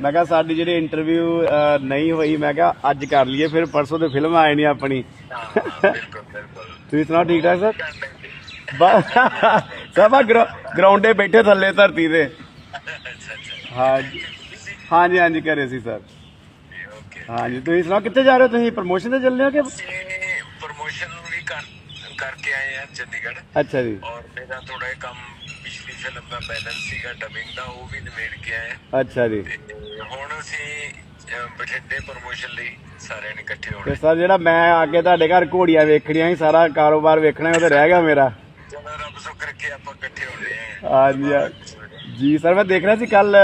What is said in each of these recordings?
ਮੈਂ ਕਿਹਾ ਸਾਡੀ ਜਿਹੜੀ ਇੰਟਰਵਿਊ ਨਹੀਂ ਹੋਈ ਮੈਂ ਕਿਹਾ ਅੱਜ ਕਰ ਲਈਏ ਫਿਰ ਪਰਸੋਂ ਤੇ ਫਿਲਮ ਆਏ ਨਹੀਂ ਆਪਣੀ। ਤੁਸੀਂ ਸੁਣਾਓ ਠੀਕ ਠਾਕ ਸਰ? ਬਸ ਸਭ ਆ ਗਰਾਊਂਡੇ ਬੈਠੇ ਥੱਲੇ ਧਰਤੀ ਤੇ। ਹਾਂਜੀ ਹਾਂਜੀ ਹਾਂਜੀ ਕਰੇ ਸੀ ਸਰ। ਹਾਂਜੀ ਤੁਸੀਂ ਸੁਣਾਓ ਕਿੱਥੇ ਜਾ ਰਹੇ ਹੋ ਤੁਸੀਂ? ਪ੍ਰਮੋਸ਼ਨ ਤੇ ਚੱਲੇ ਹੋ ਕਿ? ਪ੍ਰੋਮੋਸ਼ਨ ਵੀ ਕਰ ਕਰਕੇ ਆਏ ਆ ਚੰਡੀਗੜ੍ਹ। ਅੱਛਾ ਜੀ। ਔਰ ਮੇਰਾ ਥੋੜਾ ਕੰਮ ਫਿਲਮ ਦਾ ਬੈਲੈਂਸ ਸੀਗਾ ਡਬਿੰਗ ਦਾ ਉਹ ਵੀ ਨਿਬੇੜ ਕੇ ਆਏ ਅੱਛਾ ਜੀ। ਤੇ ਹੁਣ ਅਸੀਂ ਅਹ, ਬਠਿੰਡੇ ਪ੍ਰੋਮੋਸ਼ਨ ਲਈ ਸਾਰਿਆਂ ਨੇ ਇਕੱਠੇ ਤੇ ਹੋਣਾ ਸਰ ਜਿਹੜਾ ਮੈਂ ਆ ਕੇ ਤੁਹਾਡੇ ਘਰ ਘੋੜੀਆਂ ਵੇਖਣੀਆਂ ਸੀ ਸਾਰਾ ਕਾਰੋਬਾਰ ਵੇਖਣਾ ਉਹ ਤੇ ਰਹਿ ਗਿਆ ਮੇਰਾ। ਚਲੋ ਰੱਬ ਸੁੱਖ ਰੱਖੇ ਆਪਾਂ ਇਕੱਠੇ ਹੋਣੇ ਆ ਹਾਂਜੀ ਹਾਂ। ਜੀ ਸਰ ਮੈਂ ਦੇਖ ਰਿਹਾ ਸੀ ਕੱਲ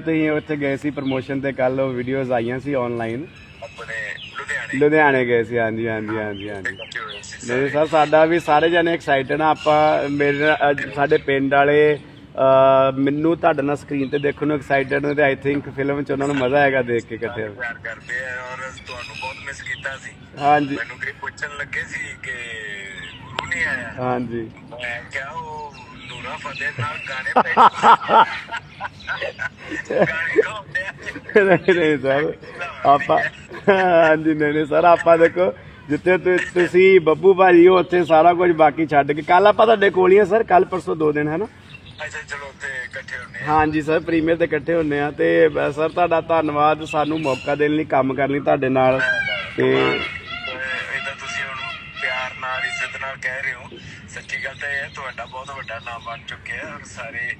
ਤੁਸੀਂ ਉੱਥੇ ਗਏ ਸੀ ਪ੍ਰਮੋਸ਼ਨ ਤੇ ਕੱਲ ਉਹ ਵੀਡੀਓਜ਼ ਆਈਆਂ ਸੀ ਆਨਲਾਈਨ ਆਪਣੇ ਲੁਧਿਆਣੇ। ਲੁਧਿਆਣੇ ਗਏ ਸੀ ਹਾਂਜੀ ਹਾਂਜੀ ਹਾਂਜੀ ਹਾਂਜੀ। ਇਕੱਠੇ ਨਹੀਂ ਸਰ ਸਾਡਾ ਵੀ ਸਾਰੇ ਜਣੇ ਐਕਸਾਈਟਡ ਆ। ਆਪਾਂ ਮੇਰੇ ਨਾਲ ਅੱਜ ਸਾਡੇ ਪਿੰਡ ਵਾਲੇ ਅਹ, ਮੈਨੂੰ ਤੁਹਾਡੇ ਨਾਲ ਸਕਰੀਨ ਤੇ ਦੇਖਣ ਨੂੰ ਐਕਸਾਈਟਡ ਨੇ ਤੇ ਆਈ ਥਿੰਕ ਫਿਲਮ ਚ ਉਹਨਾਂ ਨੂੰ ਮਜ਼ਾ ਆਏਗਾ ਦੇਖ ਕੇ ਇਕੱਠੇ ਹੋ ਕੇ। ਪਿਆਰ ਕਰਦੇ ਆ ਔਰ ਤੁਹਾਨੂੰ ਬਹੁਤ ਮਿਸ ਕੀਤਾ ਸੀ। ਹਾਂਜੀ। ਮੈਨੂੰ ਕਈ ਪੁੱਛਣ ਲੱਗੇ ਸੀ ਕਿ ਗੁਰੂ ਨਹੀਂ ਆਇਆ। ਹਾਂਜੀ। ਮੈਂ ਕਿਹਾ ਉਹ ਨੂਰਾ ਫਤਿਹ ਨਾਲ ਗਾਣੇ ਪੈ ਗਾਣੇ ਗਾਉਂਦੇ ਆ। ਨਹੀਂ ਨਹੀਂ ਸਰ ਆਪਾਂ ਹਾਂਜੀ ਨਹੀਂ ਨਹੀਂ ਸਰ ਆਪਾਂ ਦੇਖੋ ਜਿੱਥੇ ਤੁ- ਤੁਸੀਂ ਬੱਬੂ ਭਾਜੀ ਹੋ ਉੱਥੇ ਸਾਰਾ ਕੁਝ ਬਾਕੀ ਛੱਡ ਕੇ। ਕੱਲ ਆਪਾਂ ਤੁਹਾਡੇ ਕੋਲ ਹੀ ਆ ਸਰ। ਕੱਲ ਪਰਸੋਂ ਦੋ ਦਿਨ ਹੈ ਨਾ ਅੱਛਾ ਚਲੋ ਉੱਥੇ ਇਕੱਠੇ ਹੁੰਦੇ ਆ। ਹਾਂਜੀ ਸਰ ਪ੍ਰੀਮੀਅਰ ਤੇ ਇਕੱਠੇ ਹੁੰਨੇ ਆ। ਤੇ ਅ, ਸਰ ਤੁਹਾਡਾ ਧੰਨਵਾਦ। ਸਾਨੂੰ ਮੌਕਾ ਦੇਣ ਲਈ ਕੰਮ ਕਰਨ ਲਈ ਤੁਹਾਡੇ ਨਾਲ। ਤੇ ਇਹਦਾ ਤੁਸੀਂ ਹੁਣ ਪਿਆਰ ਨਾਲ ਇੱਜ਼ਤ ਨਾਲ ਕਹਿ ਰਹੇ ਹੋ। ਸੱਚੀ ਗੱਲ ਤਾਂ ਇਹ ਹੈ ਤੁਹਾਡਾ ਬਹੁਤ ਵੱਡਾ ਨਾਮ ਬਣ ਚੁੱਕਿਆ ਔਰ ਸਾਰੇ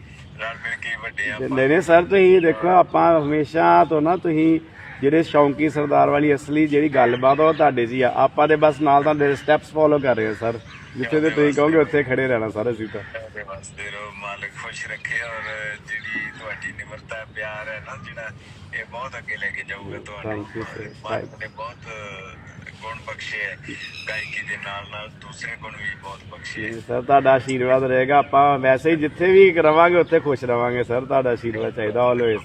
ਰਲ ਮਿਲ ਕੇ ਵੱਡੇ ਆ। ਨਹੀਂ ਨਹੀਂ ਸਰ ਤੁਸੀਂ ਦੇਖੋ ਆਪਾਂ ਹਮੇਸ਼ਾ ਤੋਂ ਨਾ ਤੁਸੀਂ ਜਿਹੜੇ ਸ਼ੌਂਕੀ ਸਰਦਾਰ ਵਾਲੀ ਅਸਲੀ ਜਿਹੜੀ ਗੱਲਬਾਤ ਆ ਉਹ ਤੁਹਾਡੇ ਹੀ ਆ। ਆਪਾਂ ਤੇ ਬਸ ਨਾਲ ਤੁਹਾਡੇ ਸਟੈਪਸ ਫੋਲੋ ਕਰ ਰਹੇ ਹਾਂ ਸਰ। ਜਿੱਥੇ ਤੇ ਤੁਸੀਂ ਕਹੋਗੇ ਉੱਥੇ ਖੜੇ ਰਹਿਣਾ ਸਰ ਅਸੀਂ ਤਾਂ। ਦੇ ਵਾਸਤੇ ਰੋ ਮਾਲਕ ਖੁਸ਼ ਰੱਖੇ ਔਰ ਜਿਹੜੀ ਤੁਹਾਡੀ ਨਿਮਰਤਾ ਪਿਆਰ ਹੈ ਨਾ ਜਿਹੜਾ ਇਹ ਬਹੁਤ ਅੱਗੇ ਲੈ ਕੇ ਜਾਊਗਾ ਤੁਹਾਨੂੰ Thank you, sir. ਮਾਲਕ ਨੇ ਬਹੁਤ ਗੁਣ ਬਖਸ਼ੇ ਹੈ। ਗਾਇਕੀ ਦੇ ਨਾਲ ਨਾਲ ਦੂਸਰੇ ਗੁਣ ਵੀ ਬਹੁਤ ਬਖਸ਼ੇ ਹੈ। ਸਰ ਤੁਹਾਡਾ ਆਸ਼ੀਰਵਾਦ ਰਹੇਗਾ। ਆਪਾਂ ਵੈਸੇ ਹੀ ਜਿੱਥੇ ਵੀ ਰਵਾਂਗੇ ਉੱਥੇ ਖੁਸ਼ ਰਵਾਂਗੇ ਸਰ। ਤੁਹਾਡਾ ਆਸ਼ੀਰਵਾਦ ਚਾਹੀਦਾ ਆਲਵੇਜ਼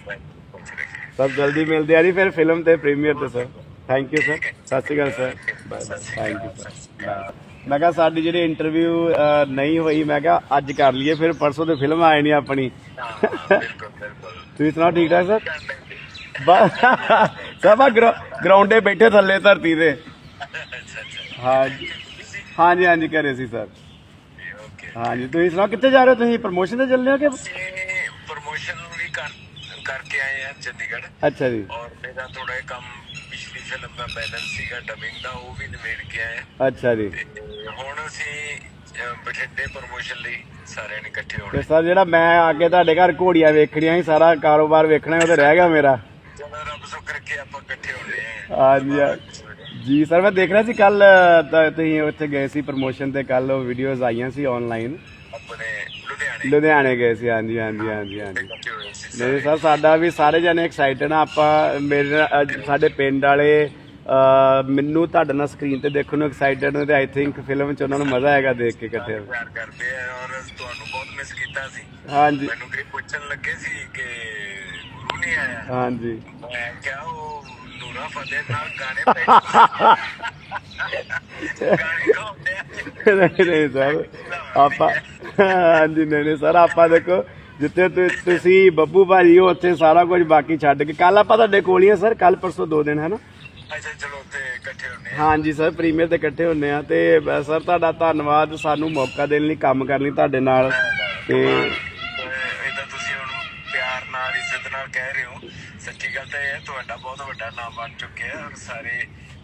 ਸਰ ਜਲਦੀ ਮਿਲਦੇ ਆ ਜੀ ਫਿਰ ਫਿਲਮ ਤੇ ਪ੍ਰੀਮੀਅਰ ਤੇ ਸਰ ਥੈਂਕ ਯੂ ਸਰ ਸਤਿ ਸ਼੍ਰੀ ਅਕਾਲ sir bye bye thank you sir bye ਮੈਂ ਕਿਹਾ ਸਾਡੀ ਜਿਹੜੀ ਇੰਟਰਵਿਊ ਨਹੀਂ ਹੋਈ ਮੈਂ ਕਿਹਾ ਅੱਜ ਕਰ ਲਈਏ ਫਿਰ ਪਰਸੋਂ ਤੇ ਫਿਲਮ ਆਏ ਨਹੀਂ ਆਪਣੀ। ਤੁਸੀਂ ਸੁਣਾਓ ਠੀਕ ਠਾਕ ਸਰ ਬਸ ਸਭ ਆ ਗਰਾਊਂਡੇ ਬੈਠੇ ਥੱਲੇ ਧਰਤੀ ਤੇ। ਹਾਂਜੀ ਹਾਂਜੀ ਹਾਂਜੀ ਕਰੇ ਸੀ ਸਰ ਹਾਂਜੀ ਤੁਸੀਂ ਸੁਣਾਓ ਕਿੱਥੇ ਜਾ ਰਹੇ ਹੋ ਤੁਸੀਂ? ਪ੍ਰਮੋਸ਼ਨ ਤੇ ਚੱਲੇ ਹੋ ਕਿ? ਪ੍ਰੋਮੋਸ਼ਨ ਵੀ ਕਰ ਕਰਕੇ ਆਏ ਆ ਚੰਡੀਗੜ੍ਹ। ਅੱਛਾ ਜੀ। ਔਰ ਮੇਰਾ ਥੋੜਾ ਜਿਹਾ ਕੰਮ ਪਿਛਲੀ ਫਿਲਮ ਦਾ ਬੈਲੈਂਸ ਸੀਗਾ ਡਬਿੰਗ ਦਾ ਉਹ ਵੀ ਨਿਬੇੜ ਕੇ ਆਏ ਅੱਛਾ ਜੀ। ਹੁਣ ਅਸੀਂ ਬਠਿੰਡੇ ਪ੍ਰੋਮੋਸ਼ਨ ਲਈ ਸਾਰਿਆਂ ਨੇ ਇਕੱਠੇ ਤੇ ਹੋਣਾ ਸਰ ਜਿਹੜਾ ਮੈਂ ਆ ਕੇ ਤੁਹਾਡੇ ਘਰ ਘੋੜੀਆਂ ਵੇਖਣੀਆਂ ਸੀ ਸਾਰਾ ਕਾਰੋਬਾਰ ਵੇਖਣਾ ਉਹ ਤੇ ਰਹਿ ਗਿਆ ਮੇਰਾ। ਚਲੋ ਰੱਬ ਸੁੱਖ ਰੱਖੇ ਆਪਾਂ ਇਕੱਠੇ ਹੋਣੇ ਆ। ਹਾਂਜੀ ਹਾਂ। ਜੀ ਸਰ ਮੈਂ ਦੇਖ ਰਿਹਾ ਸੀ ਕੱਲ ਤੁਸੀਂ ਉੱਥੇ ਗਏ ਸੀ ਪ੍ਰਮੋਸ਼ਨ ਤੇ ਕੱਲ ਉਹ ਵੀਡੀਓਜ਼ ਆਈਆਂ ਸੀ ਆਨਲਾਈਨ ਆਪਣੇ ਲੁਧਿਆਣੇ। ਲੁਧਿਆਣੇ ਗਏ ਸੀ ਹਾਂਜੀ ਹਾਂਜੀ ਹਾਂਜੀ ਹਾਂਜੀ। ਨਹੀਂ ਸਰ ਸਾਡਾ ਵੀ ਸਾਰੇ ਜਣੇ ਐਕਸਾਈਟਡ ਆ ਆਪਾਂ ਮੇਰੇ ਅੱਜ ਸਾਡੇ ਪਿੰਡ ਵਾਲੇ ਅਹ, ਮੈਨੂੰ ਤੁਹਾਡੇ ਨਾਲ ਸਕਰੀਨ ਤੇ ਦੇਖਣ ਨੂੰ ਐਕਸਾਈਟਡ ਨੇ ਤੇ ਆਈ ਥਿੰਕ ਫਿਲਮ ਚ ਉਹਨਾਂ ਨੂੰ ਮਜ਼ਾ ਆਏਗਾ ਦੇਖ ਕੇ ਇਕੱਠੇ ਹੋ ਕੇ। ਪਿਆਰ ਕਰਦੇ ਆ ਔਰ ਤੁਹਾਨੂੰ ਬਹੁਤ ਮਿਸ ਕੀਤਾ ਸੀ। ਹਾਂਜੀ। ਮੈਨੂੰ ਕਈ ਪੁੱਛਣ ਲੱਗੇ ਸੀ ਕਿ ਗੁਰੂ ਨਹੀਂ ਆਇਆ। ਹਾਂਜੀ। ਮੈਂ ਕਿਹਾ ਉਹ ਨੂਰਾ ਫਤਿਹ ਨਾਲ ਗਾਣੇ ਪੈ ਗਾਣੇ ਗਾਉਂਦੇ ਆ? ਨਹੀਂ ਨਹੀਂ ਸਰ ਆਪਾਂ ਹਾਂਜੀ ਨਹੀਂ ਨਹੀਂ ਸਰ ਆਪਾਂ ਦੇਖੋ ਜਿੱਥੇ ਤੁ- ਤੁਸੀਂ ਬੱਬੂ ਭਾਜੀ ਹੋ ਉੱਥੇ ਸਾਰਾ ਕੁਝ ਬਾਕੀ ਛੱਡ ਕੇ। ਕੱਲ ਆਪਾਂ ਤੁਹਾਡੇ ਕੋਲ ਹੀ ਆ ਸਰ। ਕੱਲ ਪਰਸੋਂ ਦੋ ਦਿਨ ਹੈ ਨਾ ਅੱਛਾ ਚਲੋ ਉੱਥੇ ਇਕੱਠੇ ਹੁੰਦੇ ਆ। ਹਾਂਜੀ ਸਰ ਪ੍ਰੀਮੀਅਰ ਤੇ ਇਕੱਠੇ ਹੁੰਨੇ ਆ। ਤੇ ਅ, ਸਰ ਤੁਹਾਡਾ ਧੰਨਵਾਦ। ਸਾਨੂੰ ਮੌਕਾ ਦੇਣ ਲਈ ਕੰਮ ਕਰਨ ਲਈ ਤੁਹਾਡੇ ਨਾਲ। ਤੇ ਇਹਦਾ ਤੁਸੀਂ ਹੁਣ ਪਿਆਰ ਨਾਲ ਇੱਜ਼ਤ ਨਾਲ ਕਹਿ ਰਹੇ ਹੋ। ਸੱਚੀ ਗੱਲ ਤਾਂ ਇਹ ਹੈ ਤੁਹਾਡਾ ਬਹੁਤ ਵੱਡਾ ਨਾਮ ਬਣ ਚੁੱਕਿਆ ਔਰ ਸਾਰੇ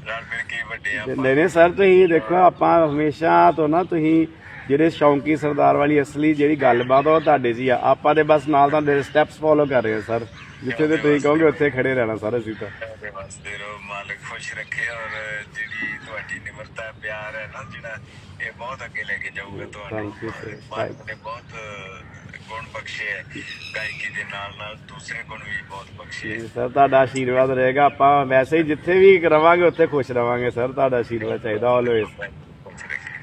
ਰਲ ਮਿਲ ਕੇ ਵੱਡੇ ਆ। ਨਹੀਂ ਨਹੀਂ ਸਰ ਤੁਸੀਂ ਦੇਖੋ ਆਪਾਂ ਹਮੇਸ਼ਾ ਤੋਂ ਨਾ ਤੁਸੀਂ ਜਿਹੜੇ ਸ਼ੌਂਕੀ ਸਰਦਾਰ ਵਾਲੀ ਅਸਲੀ ਜਿਹੜੀ ਗੱਲਬਾਤ ਆ ਉਹ ਤੁਹਾਡੇ ਹੀ ਆ। ਆਪਾਂ ਤੇ ਬਸ ਨਾਲ ਤੁਹਾਡੇ ਸਟੈਪਸ ਫੋਲੋ ਕਰ ਰਹੇ ਹਾਂ ਸਰ। ਜਿੱਥੇ ਤੇ ਤੁਸੀਂ ਕਹੋਗੇ ਉੱਥੇ ਖੜੇ ਰਹਿਣਾ ਸਰ ਅਸੀਂ ਤਾਂ। ਦੇ ਵਾਸਤੇ ਰੋ ਮਾਲਕ ਖੁਸ਼ ਰੱਖੇ ਔਰ ਜਿਹੜੀ ਤੁਹਾਡੀ ਨਿਮਰਤਾ ਪਿਆਰ ਹੈ ਨਾ ਜਿਹੜਾ ਇਹ ਬਹੁਤ ਅੱਗੇ ਲੈ ਕੇ ਜਾਊਗਾ ਤੁਹਾਨੂੰ Thank you, sir. ਮਾਲਕ ਨੇ ਬਹੁਤ ਗੁਣ ਬਖਸ਼ੇ ਹੈ। ਗਾਇਕੀ ਦੇ ਨਾਲ ਨਾਲ ਦੂਸਰੇ ਗੁਣ ਵੀ ਬਹੁਤ ਬਖਸ਼ੇ ਹੈ। ਸਰ ਤੁਹਾਡਾ ਆਸ਼ੀਰਵਾਦ ਰਹੇਗਾ। ਆਪਾਂ ਵੈਸੇ ਹੀ ਜਿੱਥੇ ਵੀ ਰਵਾਂਗੇ ਉੱਥੇ ਖੁਸ਼ ਰਵਾਂਗੇ ਸਰ। ਤੁਹਾਡਾ ਆਸ਼ੀਰਵਾਦ ਚਾਹੀਦਾ ਆਲਵੇਜ਼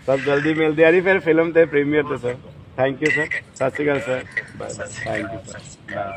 ਸਭ ਜਲਦੀ ਮਿਲਦੇ ਆ ਜੀ, ਫਿਰ ਫਿਲਮ ਤੇ ਪ੍ਰੀਮੀਅਰ ਤੇ ਸਰ ਥੈਂਕ ਯੂ ਸਰ ਸਤਿ ਸ਼੍ਰੀ ਅਕਾਲ sir bye thank you sir